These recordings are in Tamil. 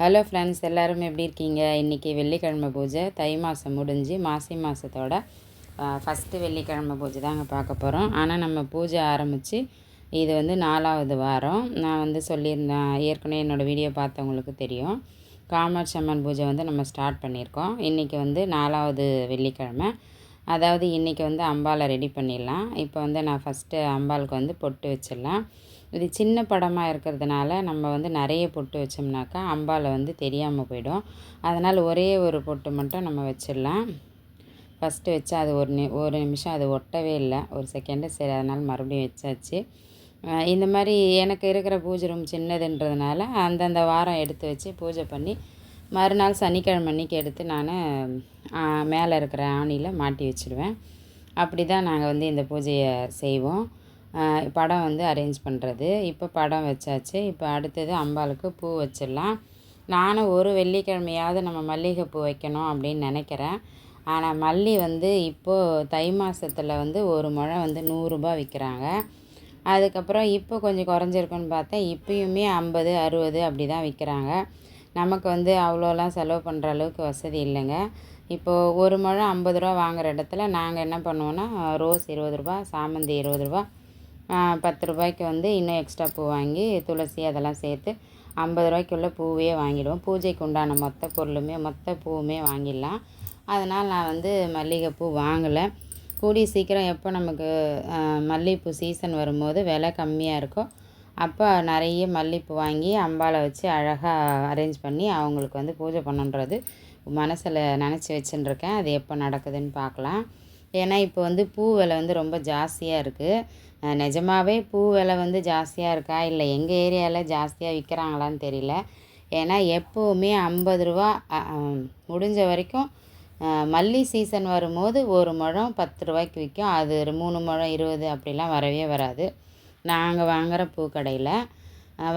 ஹலோ ஃப்ரெண்ட்ஸ் எல்லோரும் எப்படி இருக்கீங்க? இன்றைக்கி வெள்ளிக்கிழமை பூஜை. தை மாதம் முடிஞ்சு மாசி மாதத்தோட ஃபஸ்ட்டு வெள்ளிக்கிழமை பூஜை தாங்க பார்க்க போகிறோம் ஆனால் நம்ம பூஜை ஆரம்பித்து இது வந்து நாலாவது வாரம். நான் வந்து சொல்லியிருந்தேன் ஏற்கனவே என்னோடய வீடியோ பார்த்தவங்களுக்கு தெரியும். காமாட்சி அம்மன் பூஜை வந்து நம்ம ஸ்டார்ட் பண்ணியிருக்கோம். இன்றைக்கி வந்து நாலாவது வெள்ளிக்கிழமை. அதாவது இன்றைக்கி வந்து அம்பாலை ரெடி பண்ணிடலாம். இப்போ வந்து நான் ஃபஸ்ட்டு அம்பாளுக்கு வந்து பொட்டு வச்சிடலாம். இது சின்ன படமாக இருக்கிறதுனால நம்ம வந்து நிறைய பொட்டு வச்சோம்னாக்கா அம்பாலை வந்து தெரியாமல் போயிடும். அதனால் ஒரே ஒரு பொட்டு மட்டும் நம்ம வச்சிடலாம். ஃபஸ்ட்டு வச்சா அது ஒரு நி ஒரு நிமிஷம் அது ஒட்டவே இல்லை. ஒரு செகண்டு சரி அதனால் மறுபடியும் வச்சாச்சு. இந்த மாதிரி எனக்கு இருக்கிற பூஜை ரூம் சின்னதுன்றதுனால அந்தந்த வாரம் எடுத்து வச்சு பூஜை பண்ணி மறுநாள் சனிக்கிழமை அன்றைக்கி எடுத்து நான் மேலே இருக்கிற ஆணியில் மாட்டி வச்சுடுவேன். அப்படி தான் நாங்கள் வந்து இந்த பூஜையை செய்வோம். படம் வந்து அரேஞ்ச் பண்ணுறது இப்போ படம் வச்சாச்சு. இப்போ அடுத்தது அம்பாளுக்கு பூ வச்சிடலாம். நானும் ஒரு வெள்ளிக்கிழமையாவது நம்ம மல்லிகைப்பூ வைக்கணும் அப்படின்னு நினைக்கிறேன். ஆனால் மல்லி வந்து இப்போது தை மாதத்தில் வந்து ஒரு முழம் வந்து நூறுரூபா விற்கிறாங்க அதுக்கப்புறம் இப்போ கொஞ்சம் குறைஞ்சிருக்குன்னு பார்த்தா இப்போயுமே ஐம்பது அறுபது அப்படி தான் விற்கிறாங்க நமக்கு வந்து அவ்வளோலாம் செலவு பண்ணுற அளவுக்கு வசதி இல்லைங்க. இப்போது ஒரு முழம் ஐம்பது ரூபா வாங்குகிற இடத்துல நாங்கள் என்ன பண்ணுவோன்னா ரோஸ் இருபது ரூபா சாமந்தி இருபது ரூபா பத்து ரூபாய்க்கு வந்து இன்னும் எக்ஸ்ட்ரா பூ வாங்கி துளசி அதெல்லாம் சேர்த்து ஐம்பது ரூபாய்க்குள்ள பூவே வாங்கிடுவோம். பூஜைக்கு உண்டான மொத்த பொருளுமே மொத்த பூவுமே வாங்கிடலாம். அதனால் நான் வந்து மல்லிகைப்பூ வாங்கலை. கூடிய சீக்கிரம் எப்போ நமக்கு மல்லிகைப்பூ சீசன் வரும்போது விலை கம்மியாக இருக்கோ அப்போ நிறைய மல்லிகைப்பூ வாங்கி அம்பாவை வச்சு அழகாக அரேஞ்ச் பண்ணி அவங்களுக்கு வந்து பூஜை பண்ணுன்றது மனசில் நினச்சி வச்சுட்டுருக்கேன் அது எப்போ நடக்குதுன்னு பார்க்கலாம். ஏன்னா இப்போ வந்து பூ விலை வந்து ரொம்ப ஜாஸ்தியாக இருக்குது நிஜமாகவே பூ விலை வந்து ஜாஸ்தியாக இருக்கா? இல்லை எங்கள் ஏரியாவில் ஜாஸ்தியாக விற்கிறாங்களான்னு தெரியல. ஏன்னா எப்போவுமே ஐம்பது ரூபா முடிஞ்ச வரைக்கும் மல்லி சீசன் வரும்போது ஒரு முழம் பத்து ரூபாய்க்கு விற்கும் அது மூணு முழம் இருபது அப்படிலாம் வரவே வராது. நாங்கள் வாங்குகிற பூ கடையில்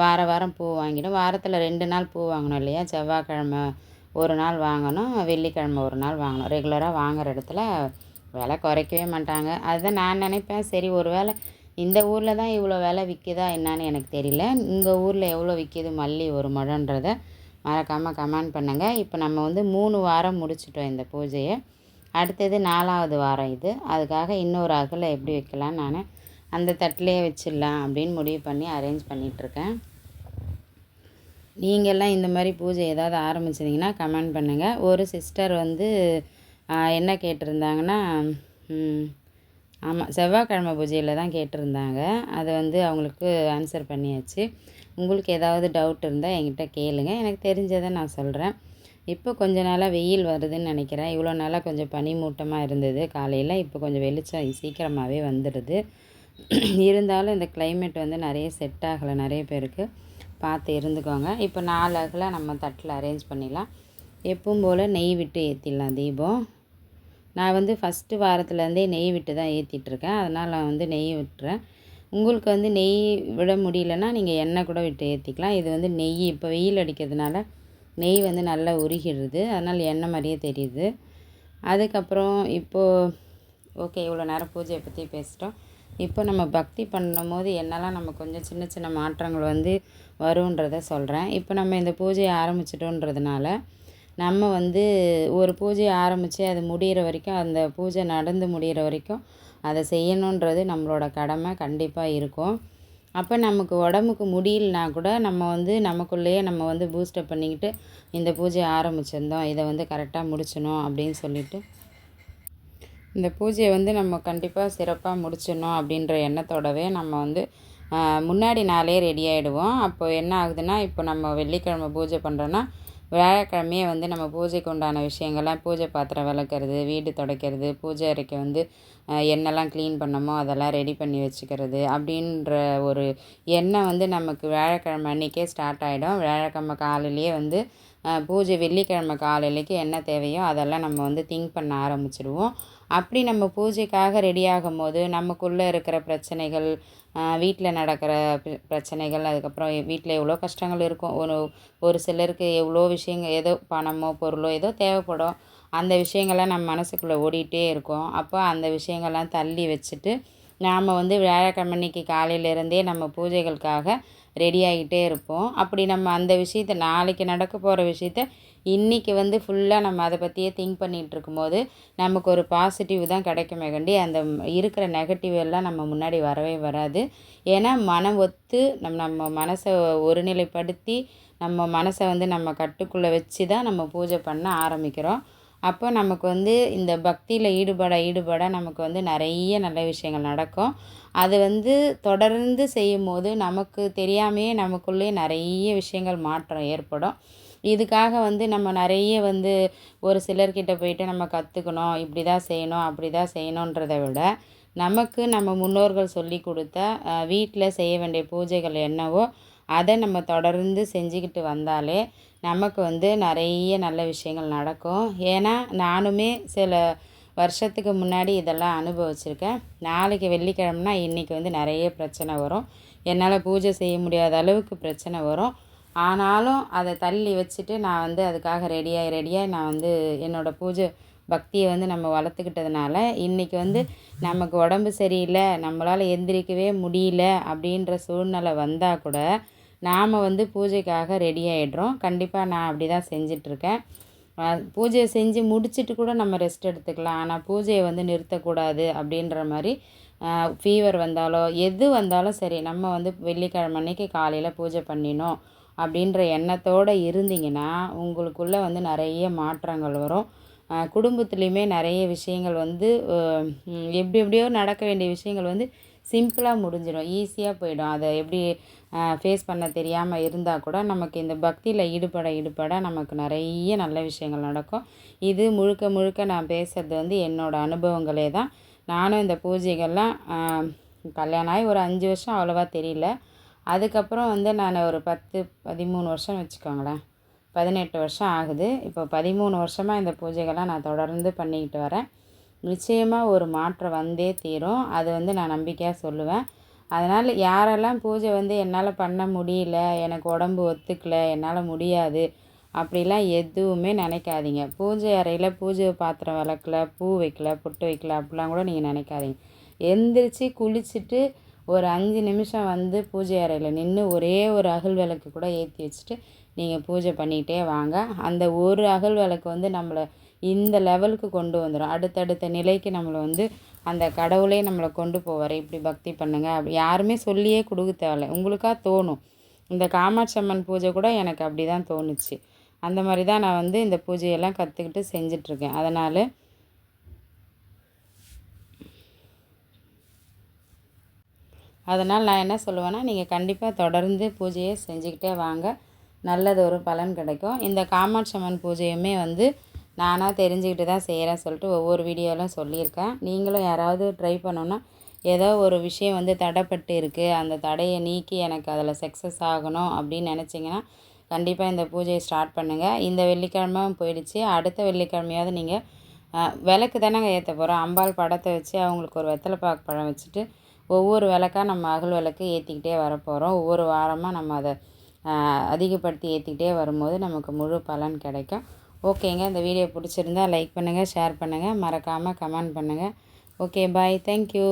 வார வாரம் பூ வாங்கிடும். வாரத்தில் ரெண்டு நாள் பூ வாங்கணும் இல்லையா? செவ்வாய்க்கிழமை ஒரு நாள் வாங்கணும் வெள்ளிக்கிழமை ஒரு நாள் வாங்கணும். ரெகுலராக வாங்குகிற இடத்துல விலை குறைக்கவே மாட்டாங்க. அதுதான் நான் நினைப்பேன். சரி ஒரு வேளை இந்த ஊரில் தான் இவ்வளோ விலை விற்கிதா என்னான்னு எனக்கு தெரியல. இங்கே ஊரில் எவ்வளோ விற்கிது மல்லி ஒரு முழன்றதை மறக்காமல் கமெண்ட் பண்ணுங்கள் இப்போ நம்ம வந்து மூணு வாரம் முடிச்சிட்டோம் இந்த பூஜையை. அடுத்தது நாலாவது வாரம் இது. அதுக்காக இன்னொரு அகலை எப்படி வைக்கலாம் நான் அந்த தட்டிலே வச்சிடலாம் அப்படின்னு முடிவு பண்ணி அரேஞ்ச் பண்ணிகிட்ருக்கேன் நீங்கள்லாம் இந்த மாதிரி பூஜை ஏதாவது ஆரம்பிச்சிங்கன்னா கமெண்ட் பண்ணுங்கள் ஒரு சிஸ்டர் வந்து என்ன கேட்டிருந்தாங்கன்னா ஆமாம் செவ்வாய்க்கிழமை பூஜையில் தான் கேட்டிருந்தாங்க. அதை வந்து அவங்களுக்கு ஆன்சர் பண்ணியாச்சு. உங்களுக்கு ஏதாவது டவுட் இருந்தால் என்கிட்ட கேளுங்க. எனக்கு தெரிஞ்சதை நான் சொல்கிறேன் இப்போ கொஞ்ச நாளாக வெயில் வருதுன்னு நினைக்கிறேன். இவ்வளோ நாளாக கொஞ்சம் பனி மூட்டமாக இருந்தது காலையில். இப்போ கொஞ்சம் வெளிச்சம் சீக்கிரமாகவே வந்துடுது. இருந்தாலும் இந்த கிளைமேட் வந்து நிறைய செட் ஆகலை. நிறைய பேருக்கு. பார்த்து இருந்துக்கோங்க. இப்போ நாலு அகல நம்ம தட்டில் அரேஞ்ச் பண்ணிடலாம். எப்பவும் போல் நெய் விட்டு ஏற்றிடலாம் தீபம். நான் வந்து ஃபஸ்ட்டு வாரத்துலேருந்தே நெய் விட்டு தான் ஏற்றிட்டுருக்கேன் அதனால் நான் வந்து நெய் விட்டுறேன். உங்களுக்கு வந்து நெய் விட முடியலன்னா நீங்கள் எண்ணெய் கூட விட்டு ஏற்றிக்கலாம் இது வந்து நெய் இப்போ வெயில் அடிக்கிறதுனால நெய் வந்து நல்லா உருகிடுது. அதனால் எண்ணெய் மாதிரியே தெரியுது. அதுக்கப்புறம் இப்போது ஓகே இவ்வளோ நேரம் பூஜையை பற்றி பேசிட்டோம். இப்போ நம்ம பக்தி பண்ணும் போது என்னெல்லாம் நம்ம கொஞ்சம் சின்ன சின்ன மாற்றங்கள் வந்து வருன்றத சொல்கிறேன் இப்போ நம்ம இந்த பூஜையை ஆரம்பிச்சிட்டோன்றதுனால நம்ம வந்து ஒரு பூஜையை ஆரம்பித்து அது முடிகிற வரைக்கும் அந்த பூஜை நடந்து முடிகிற வரைக்கும் அதை செய்யணுன்றது நம்மளோட கடமை கண்டிப்பாக இருக்கும். அப்போ நமக்கு உடம்புக்கு முடியலனா கூட நம்ம வந்து நமக்குள்ளேயே நம்ம வந்து பூஸ்டப் பண்ணிக்கிட்டு இந்த பூஜையை ஆரம்பிச்சிருந்தோம். இதை வந்து கரெக்டாக முடிச்சணும் அப்படின்னு சொல்லிட்டு. இந்த பூஜையை வந்து நம்ம கண்டிப்பாக சிறப்பாக முடிச்சிடணும் அப்படின்ற எண்ணத்தோடவே நம்ம வந்து முன்னாடி நாளே ரெடி ஆகிடுவோம் அப்போ என்ன ஆகுதுன்னா இப்போ நம்ம வெள்ளிக்கிழமை பூஜை பண்ணுறோன்னா வியாழக்கிழமையே வந்து நம்ம பூஜைக்கு உண்டான விஷயங்கள்லாம் பூஜை பாத்திரம் விளக்குறது வீடு துடைக்கிறது பூஜை அறைக்கு வந்து என்னெல்லாம் க்ளீன் பண்ணமோ அதெல்லாம் ரெடி பண்ணி வச்சுக்கிறது அப்படின்ற ஒரு எண்ணம் வந்து நமக்கு வியாழக்கிழமை அன்றைக்கே ஸ்டார்ட் ஆகிடும் வியாழக்கிழமை காலையிலேயே வந்து பூஜை வெள்ளிக்கிழமை காலையிலக்கு என்ன தேவையோ அதெல்லாம் நம்ம வந்து திங்க் பண்ண ஆரம்பிச்சிடுவோம். அப்படி நம்ம பூஜைக்காக ரெடி ஆகும்போது நமக்குள்ளே இருக்கிற பிரச்சனைகள் வீட்டில் நடக்கிற பிரச்சனைகள் அதுக்கப்புறம் வீட்டில் எவ்வளோ கஷ்டங்கள் இருக்கும். ஒரு ஒரு சிலருக்கு எவ்வளோ விஷயங்கள் ஏதோ பணமோ பொருளோ ஏதோ தேவைப்படும். அந்த விஷயங்கள்லாம் நம்ம மனசுக்குள்ளே ஓடிட்டே இருக்கும். அப்போ அந்த விஷயங்கள்லாம் தள்ளி வச்சுட்டு நாம் வந்து வியாழக்கிழமைக்கு அன்னைக்கு காலையிலேருந்தே நம்ம பூஜைகளுக்காக ரெடி ஆகிட்டே இருப்போம். அப்படி நம்ம அந்த விஷயத்த நாளைக்கு நடக்க போகிற விஷயத்த இன்றைக்கி வந்து ஃபுல்லாக நம்ம அதை பற்றியே திங்க் பண்ணிகிட்டு இருக்கும்போது நமக்கு ஒரு பாசிட்டிவ் தான் கிடைக்குமே கண்டி அந்த இருக்கிற நெகட்டிவ் எல்லாம் நம்ம முன்னாடி வரவே வராது. ஏன்னா மனம் ஒத்து நம்ம நம்ம மனசை ஒருநிலைப்படுத்தி நம்ம மனசை வந்து நம்ம கட்டுக்குள்ளே வச்சு தான் நம்ம பூஜை பண்ண ஆரம்பிக்கிறோம். அப்போ நமக்கு வந்து இந்த பக்தியில் ஈடுபட ஈடுபட நமக்கு வந்து நிறைய நல்ல விஷயங்கள் நடக்கும். அது வந்து தொடர்ந்து செய்யும் போது நமக்கு தெரியாமையே நமக்குள்ளே நிறைய விஷயங்கள் மாற்றம் ஏற்படும். இதுக்காக வந்து நம்ம நிறைய வந்து ஒரு சிலர்கிட்ட போயிட்டு நம்ம கற்றுக்கணும் இப்படி தான் செய்யணும் அப்படி தான் செய்யணுன்றதை விட நமக்கு நம்ம முன்னோர்கள் சொல்லி கொடுத்த வீட்டில் செய்ய வேண்டிய பூஜைகள் என்னவோ அதை நம்ம தொடர்ந்து செஞ்சுக்கிட்டு வந்தாலே நமக்கு வந்து நிறைய நல்ல விஷயங்கள் நடக்கும். ஏன்னா நானுமே சில வருஷத்துக்கு முன்னாடி இதெல்லாம் அனுபவிச்சிருக்கேன். நாளைக்கு வெள்ளிக்கிழமைனா இன்றைக்கி வந்து நிறைய பிரச்சனை வரும். என்னால் பூஜை செய்ய முடியாத அளவுக்கு பிரச்சனை வரும். ஆனாலும் அதை தள்ளி வச்சுட்டு நான் வந்து அதுக்காக ரெடியாகி ரெடியாகி நான் வந்து என்னோடய பூஜை பக்தியை வந்து நம்ம வளர்த்துக்கிட்டதுனால இன்றைக்கி வந்து நமக்கு உடம்பு சரியில்லை நம்மளால் எந்திரிக்கவே முடியல அப்படின்ற சூழ்நிலை வந்தால் கூட நாம் வந்து பூஜைக்காக ரெடி ஆகிடுறோம் கண்டிப்பாக நான் அப்படி தான் செஞ்சிட்ருக்கேன் பூஜையை செஞ்சு முடிச்சுட்டு கூட நம்ம ரெஸ்ட் எடுத்துக்கலாம். ஆனால் பூஜையை வந்து நிறுத்தக்கூடாது அப்படின்ற மாதிரி ஃபீவர் வந்தாலோ எது வந்தாலும் சரி நம்ம வந்து வெள்ளிக்கிழமை அன்னைக்கு காலையில் பூஜை பண்ணினோம் அப்படின்ற எண்ணத்தோடு இருந்தீங்கன்னா உங்களுக்குள்ளே வந்து நிறைய மாற்றங்கள் வரும். குடும்பத்துலேயுமே நிறைய விஷயங்கள் வந்து எப்படி எப்படியோ நடக்க வேண்டிய விஷயங்கள் வந்து சிம்பிளாக முடிஞ்சிடும். ஈஸியாக போயிடும். அதை எப்படி ஃபேஸ் பண்ண தெரியாமல் இருந்தால் கூட நமக்கு இந்த பக்தியில் ஈடுபட ஈடுபட நமக்கு நிறைய நல்ல விஷயங்கள் நடக்கும். இது முழுக்க முழுக்க நான் பேசுகிறது வந்து என்னோடய அனுபவங்களே தான். நானும் இந்த பூஜைகள்லாம் கல்யாணம் ஆகி ஒரு அஞ்சு வருஷம் அவ்வளோவா தெரியல. அதுக்கப்புறம் வந்து நான் ஒரு பத்து பதிமூணு வருஷம் வச்சுக்கோங்களேன். பதினெட்டு வருஷம் ஆகுது. இப்போ பதிமூணு வருஷமாக இந்த பூஜைகள்லாம் நான் தொடர்ந்து பண்ணிக்கிட்டு வரேன். நிச்சயமாக ஒரு மாற்றம் வந்தே தீரும். அது வந்து நான் நம்பிக்கையாக சொல்லுவேன். அதனால் யாரெல்லாம் பூஜை வந்து என்னால் பண்ண முடியல எனக்கு உடம்பு ஒத்துக்கல என்னால் முடியாது அப்படிலாம் எதுவுமே நினைக்காதீங்க. பூஜை அறையில் பூஜை பாத்திரம் விளக்கல பூ வைக்கல பொட்டு வைக்கல அப்படிலாம் கூட நீங்கள் நினைக்காதீங்க. எந்திரிச்சு குளிச்சுட்டு ஒரு அஞ்சு நிமிஷம் வந்து பூஜை அறையில் நின்று ஒரே ஒரு அகல் விளக்கு கூட ஏற்றி வச்சுட்டு நீங்கள் பூஜை பண்ணிக்கிட்டே வாங்க. அந்த ஒரு அகல் விளக்கு வந்து நம்மளை இந்த லெவலுக்கு கொண்டு வந்துடும் அடுத்தடுத்த நிலைக்கு நம்மளை வந்து அந்த கடவுளே நம்மளை கொண்டு போவார். இப்படி பக்தி பண்ணுங்கள் அப்படி யாருமே சொல்லியே கொடுக்க தேவையில்ல. உங்களுக்காக தோணும். இந்த காமாட்சி அம்மன் பூஜை கூட எனக்கு அப்படி தான் தோணுச்சு. அந்த மாதிரி தான் நான் வந்து இந்த பூஜையெல்லாம் கற்றுக்கிட்டு செஞ்சிட்ருக்கேன் அதனால் அதனால் நான் என்ன சொல்லுவேன்னா நீங்கள் கண்டிப்பாக தொடர்ந்து பூஜையை செஞ்சுக்கிட்டே வாங்க. நல்லது ஒரு பலன் கிடைக்கும். இந்த காமாட்சி அம்மன் பூஜையுமே வந்து நானாக தெரிஞ்சுக்கிட்டு தான் செய்கிறேன் சொல்லிட்டு ஒவ்வொரு வீடியோவிலும் சொல்லியிருக்கேன். நீங்களும் யாராவது ட்ரை பண்ணோன்னா ஏதோ ஒரு விஷயம் வந்து தடைப்பட்டு இருக்குது அந்த தடையை நீக்கி எனக்கு அதில் சக்ஸஸ் ஆகணும் அப்படின்னு நினச்சிங்கன்னா கண்டிப்பாக இந்த பூஜையை ஸ்டார்ட் பண்ணுங்கள் இந்த வெள்ளிக்கிழமை போயிடுச்சு. அடுத்த வெள்ளிக்கிழமையாவது நீங்கள் விளக்கு தானேங்க ஏற்ற போகிறோம் அம்பாள் படத்தை வச்சு அவங்களுக்கு ஒரு வெத்தலை பாக்கு பழம் வச்சுட்டு ஒவ்வொரு விளக்காக நம்ம அகல் விளக்கு ஏற்றிக்கிட்டே வரப்போகிறோம் ஒவ்வொரு வாரமாக நம்ம அதை அதிகப்படுத்தி ஏற்றிக்கிட்டே வரும்போது நமக்கு முழு பலன் கிடைக்கும். ஓகேங்க இந்த வீடியோ பிடிச்சிருந்தா லைக் பண்ணுங்கள் ஷேர் பண்ணுங்கள் மறக்காமல் கமெண்ட் பண்ணுங்கள் ஓகே பாய் தேங்க்யூ